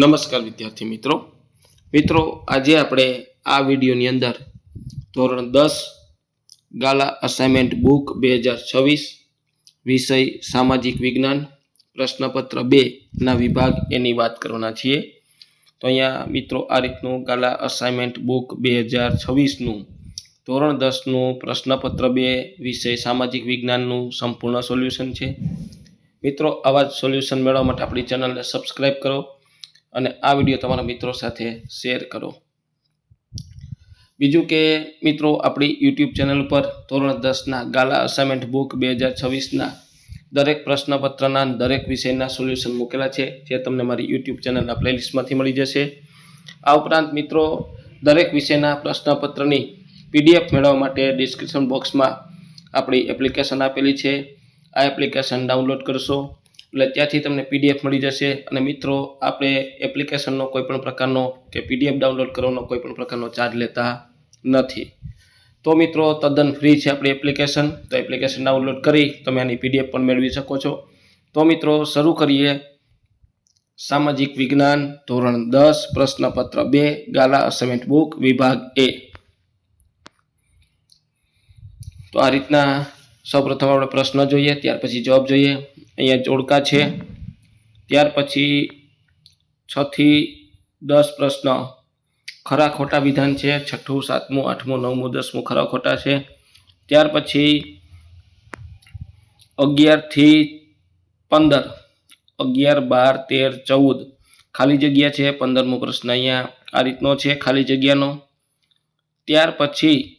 નમસ્કાર વિદ્યાર્થી મિત્રો. મિત્રો, આજે આપણે આ વિડીયોની અંદર ધોરણ દસ ગાલા અસાઇનમેન્ટ બુક બે હજાર છવ્વીસ વિષય સામાજિક વિજ્ઞાન પ્રશ્નપત્ર બે ના વિભાગ એની વાત કરવાના છીએ. તો અહીંયા મિત્રો આ રીતનું ગાલા અસાઇનમેન્ટ બુક બે હજાર છવ્વીસનું ધોરણ દસનું પ્રશ્નપત્ર બે વિષય સામાજિક વિજ્ઞાનનું સંપૂર્ણ સોલ્યુશન છે. મિત્રો, આવા જ સોલ્યુશન મેળવવા માટે આપણી ચેનલને સબસ્ક્રાઈબ કરો. અને આ વીડિયો તમારા મિત્રો સાથે શેર કરો. બીજું કે મિત્રો, આપણી યુટ્યુબ ચેનલ ઉપર ધોરણ દસના ગાલા અસાઇનમેન્ટ બુક બે હજાર છવ્વીસના દરેક પ્રશ્નપત્રના દરેક વિષયના સોલ્યુશન મૂકેલા છે, જે તમને મારી યુટ્યુબ ચેનલના પ્લેલિસ્ટમાંથી મળી જશે. આ ઉપરાંત મિત્રો, દરેક વિષયના પ્રશ્નપત્રની પીડીએફ મેળવવા માટે ડિસ્ક્રિપ્શન બોક્સમાં આપણી એપ્લિકેશન આપેલી છે. આ એપ્લિકેશન ડાઉનલોડ કરશો. એટલે ત્યાંથી તમને પીડીએફ મળી જશે. અને મિત્રો, આપણે એપ્લિકેશનનો કોઈ પણ પ્રકારનો કે પીડીએફ ડાઉનલોડ કરવાનો કોઈ પણ પ્રકારનો ચાર્જ લેતા નથી. તો મિત્રો, તદ્દન ફ્રી છે આપણી એપ્લિકેશન. તો એપ્લિકેશન ડાઉનલોડ કરી તમે આની પીડીએફ પણ મેળવી શકો છો. તો મિત્રો, શરૂ કરીએ. સામાજિક વિજ્ઞાન, ધોરણ દસ, પ્રશ્નપત્ર બે, ગાલા અસાઇનમેન્ટ બુક વિભાગ એ તો આ રીતના સૌપ્રથમ આપણે પ્રશ્ન જોઈએ, ત્યાર પછી જવાબ જોઈએ. અહીંયા જોડકા છે. ત્યાર પછી છથી દસ પ્રશ્ન. ખરા ખોટા વિધાન છે. છઠ્ઠું, સાતમું, આઠમું, નવમું, દસમું ખરા ખોટા છે. ત્યાર પછી અગિયારથી પંદર. અગિયાર, બાર, તેર, ચૌદ. ખાલી જગ્યા છે. પંદરમો પ્રશ્ન અહીંયા આ રીતનો છે. ખાલી જગ્યાનો. ત્યાર પછી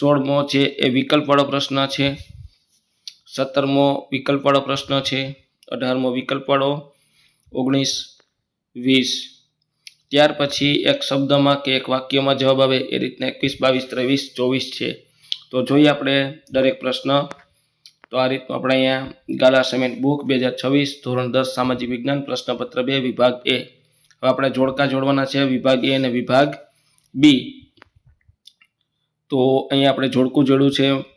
સોળમો છે એ વિકલ્પવાળો પ્રશ્ન છે. સત્તરમો વિકલ્પવાળો પ્રશ્ન છે, અઢારમો વિકલ્પવાળો, ઓગણીસ, વીસ. ત્યાર પછી એક શબ્દમાં કે એક વાક્યમાં જવાબ આવે એ રીતના એકવીસ, બાવીસ, ત્રેવીસ, ચોવીસ છે. તો જોઈએ આપણે દરેક પ્રશ્ન. તો આ રીતનું આપણે અહીંયા ગાલા સેમેન્ટ બુક બે હજાર છવ્વીસ, ધોરણ દસ, સામાજિક વિજ્ઞાન, પ્રશ્નપત્ર બે, વિભાગ એ. હવે આપણે જોડકા જોડવાના છે, વિભાગ એ અને વિભાગ બી. તો અહીંયા આપણે જોડકું જોડ્યું છે.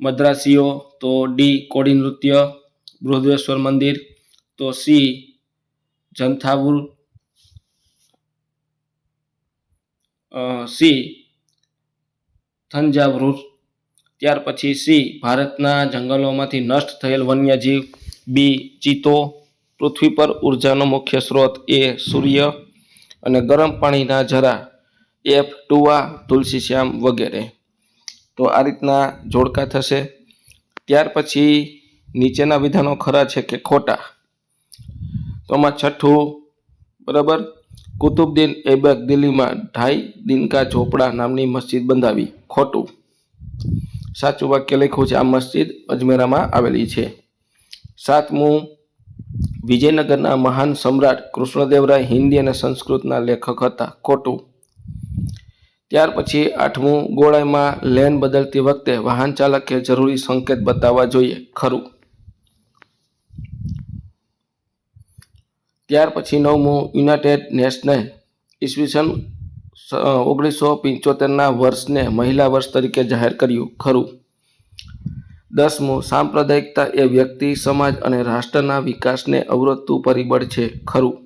મદ્રાસીઓ, તો ડી કોડી નૃત્ય, બૃહદેશ્વર મંદિર, તો સી જંથાવુલ સી થંજાવુર, ત્યાર પછી સી ભારતના જંગલોમાંથી નષ્ટ થયેલ વન્યજીવ, બી ચિત્તો પૃથ્વી પર ઉર્જાનો મુખ્ય સ્ત્રોત એ સૂર્ય અને ગરમ પાણીના જરા, એફ ટુવા, તુલસીશ્યામ વગેરે. તો આ રીતના જોડકા થશે. ત્યાર પછી નીચેના વિધાનો ખરા છે કે ખોટા. તો આમાં છઠ્ઠું, બરાબર? કુતુબદ્દીન એબક દિલ્હીમાં ઢાઈ દિનકા ઝોપડા નામની મસ્જિદ બંધાવી. ખોટું. સાચું વાક્ય લખ્યું છે, આ મસ્જિદ અજમેરામાં આવેલી છે. સાતમું, વિજયનગરના મહાન સમ્રાટ કૃષ્ણદેવરાય હિન્દી અને સંસ્કૃતના લેખક હતા. ખોટું. ત્યાર પછી આઠમું, ગોળાઈમાં લેન બદલતી વખતે વાહન ચાલકે જરૂરી સંકેત બતાવવા જોઈએ, ખરું. ત્યાર પછી નવમું, યુનાઇટેડ નેશને ઈસવીસન ઓગણીસો પંચોતેરના વર્ષને મહિલા વર્ષ તરીકે જાહેર કર્યું, ખરું. દસમું, સાંપ્રદાયિકતા એ વ્યક્તિ, સમાજ અને રાષ્ટ્રના વિકાસને અવરોધતું પરિબળ છે, ખરું.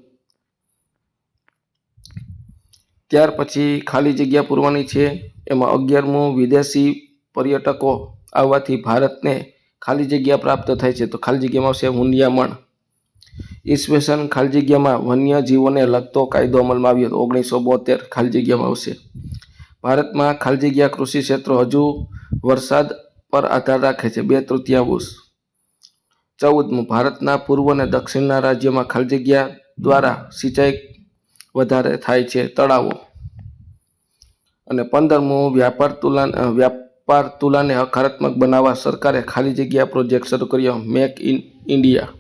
ત્યાર પછી ખાલી જગ્યા પૂરવાની છે. એમાં અગિયારમું વિદેશી પર્યટકો આવવાથી ભારતને ખાલી જગ્યા પ્રાપ્ત થાય છે. તો ખાલી જગ્યામાં આવશે હુંડિયામણ ઈસવેસન ખાલી જગ્યામાં વન્ય જીવોને લગતો કાયદો અમલમાં આવ્યો હતો ઓગણીસો બોતેર ખાલી જગ્યામાં આવશે. ભારતમાં ખાલી જગ્યા કૃષિ ક્ષેત્ર હજુ વરસાદ પર આધાર રાખે છે. બે તૃતીયાંશ. ચૌદમું, ભારતના પૂર્વ અને દક્ષિણના રાજ્યોમાં ખાલી જગ્યા દ્વારા સિંચાઈ વધારે થાય છે તળાવો. અને પંદરમું વ્યાપાર તુલન વ્યાપાર તુલાને હકારાત્મક બનાવવા સરકારે ખાલી જગ્યા પ્રોજેક્ટ શરૂ કર્યો મેક ઇન ઇન્ડિયા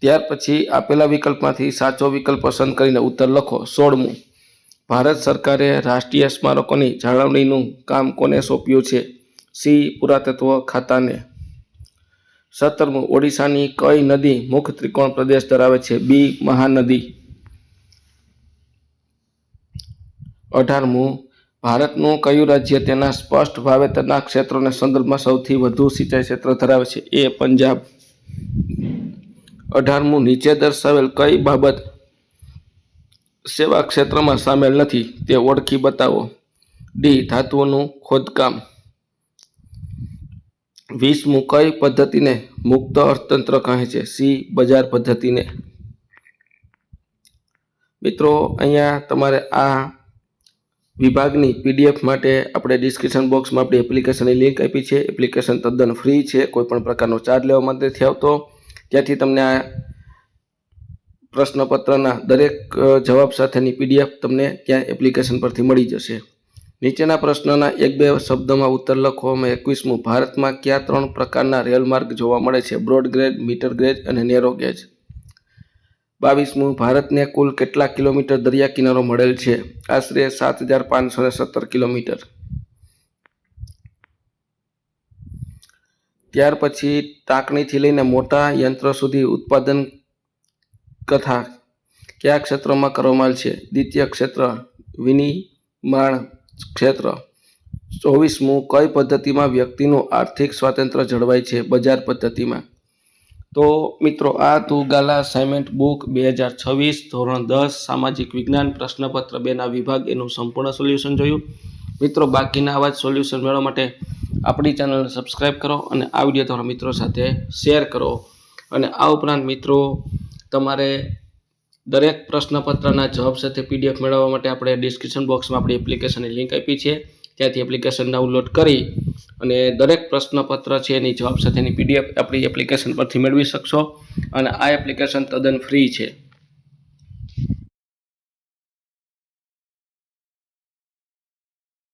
ત્યાર પછી આપેલા વિકલ્પમાંથી સાચો વિકલ્પ પસંદ કરીને ઉત્તર લખો. સોળમું, ભારત સરકારે રાષ્ટ્રીય સ્મારકોની જાળવણીનું કામ કોને સોંપ્યું છે? સી, પુરાતત્વ ખાતાને. સત્તરમું ઓડિશાની કઈ નદી મુખ ત્રિકોણ પ્રદેશ ધરાવે છે? બી, મહાનદી. અઢારમું, ભારતનું કયું રાજ્ય તેના સ્પષ્ટ વાવેતરના ક્ષેત્રોને સંદર્ભમાં સૌથી વધુ સિંચાઈ ક્ષેત્ર ધરાવે છે? એ, પંજાબ. અઢારમું, નીચે દર્શાવેલ કઈ બાબત સેવા ક્ષેત્રમાં સામેલ નથી? તે ઓળખી બતાવો. ડી, ધાતુઓનું ખોદકામ. વીસમું કઈ પદ્ધતિને મુક્ત અર્થતંત્ર કહે છે. સી, બજાર પદ્ધતિને. મિત્રો, અહીંયા તમારે આ વિભાગની પીડીએફ માટે આપણે ડિસ્ક્રિપ્શન બોક્સમાં આપણી એપ્લિકેશનની લિંક આપી છે. એપ્લિકેશન તદ્દન ફ્રી છે. કોઈ પણ પ્રકારનો ચાર્જ લેવામાં નથી આવતો. ત્યાંથી તમને આ પ્રશ્નપત્રના દરેક જવાબ સાથેની પીડીએફ તમને ત્યાં એપ્લિકેશન પરથી મળી જશે. નીચેના પ્રશ્નના એક બે શબ્દમાં ઉત્તર લખવામાં એકવીસમું. ભારતમાં કયા ત્રણ પ્રકારના રેલ માર્ગ જોવા મળે છે? બ્રોડ મીટરગ્રેજ અને નેરો ગેજ. બાવીસમું. ભારતને કુલ કેટલા કિલોમીટર દરિયા કિનારો મળેલ છે? આશરે સાત હજાર પાંચસો ને સત્તર કિલોમીટર. ત્યાર પછી ટાંકણીથી લઈને મોટા યંત્ર સુધી ઉત્પાદન કથા કયા ક્ષેત્રમાં કરવામાં આવેલ છે? દ્વિતીય ક્ષેત્ર, વિનિર્માણ ક્ષેત્ર. ચોવીસમું, કઈ પદ્ધતિમાં વ્યક્તિનું આર્થિક સ્વાતંત્ર્ય જળવાય છે બજાર પદ્ધતિમાં? તો મિત્રો, આ તું ગાલા અસાઇનમેન્ટ બુક બે હજાર છવ્વીસ, ધોરણ દસ, સામાજિક વિજ્ઞાન, પ્રશ્નપત્ર બેના વિભાગ, એનું સંપૂર્ણ સોલ્યુશન જોયું. મિત્રો, બાકીના આવા જ સોલ્યુશન મેળવવા માટે આપણી ચેનલને સબસ્ક્રાઈબ કરો અને આ વીડિયો તમારા મિત્રો સાથે શેર કરો. અને આ ઉપરાંત મિત્રો, તમારે દરેક પ્રશ્નપત્રના જવાબ સાથે પીડીએફ મેળવવા માટે આપણે ડિસ્ક્રિપ્શન બોક્સમાં આપણી એપ્લિકેશનની લિંક આપી છે. ત્યાંથી એપ્લિકેશન ડાઉનલોડ કરી અને દરેક પ્રશ્નપત્ર છે એની જવાબ સાથેની પીડીએફ આપણી એપ્લિકેશન પરથી મેળવી શકશો. અને આ એપ્લિકેશન તદ્દન ફ્રી છે.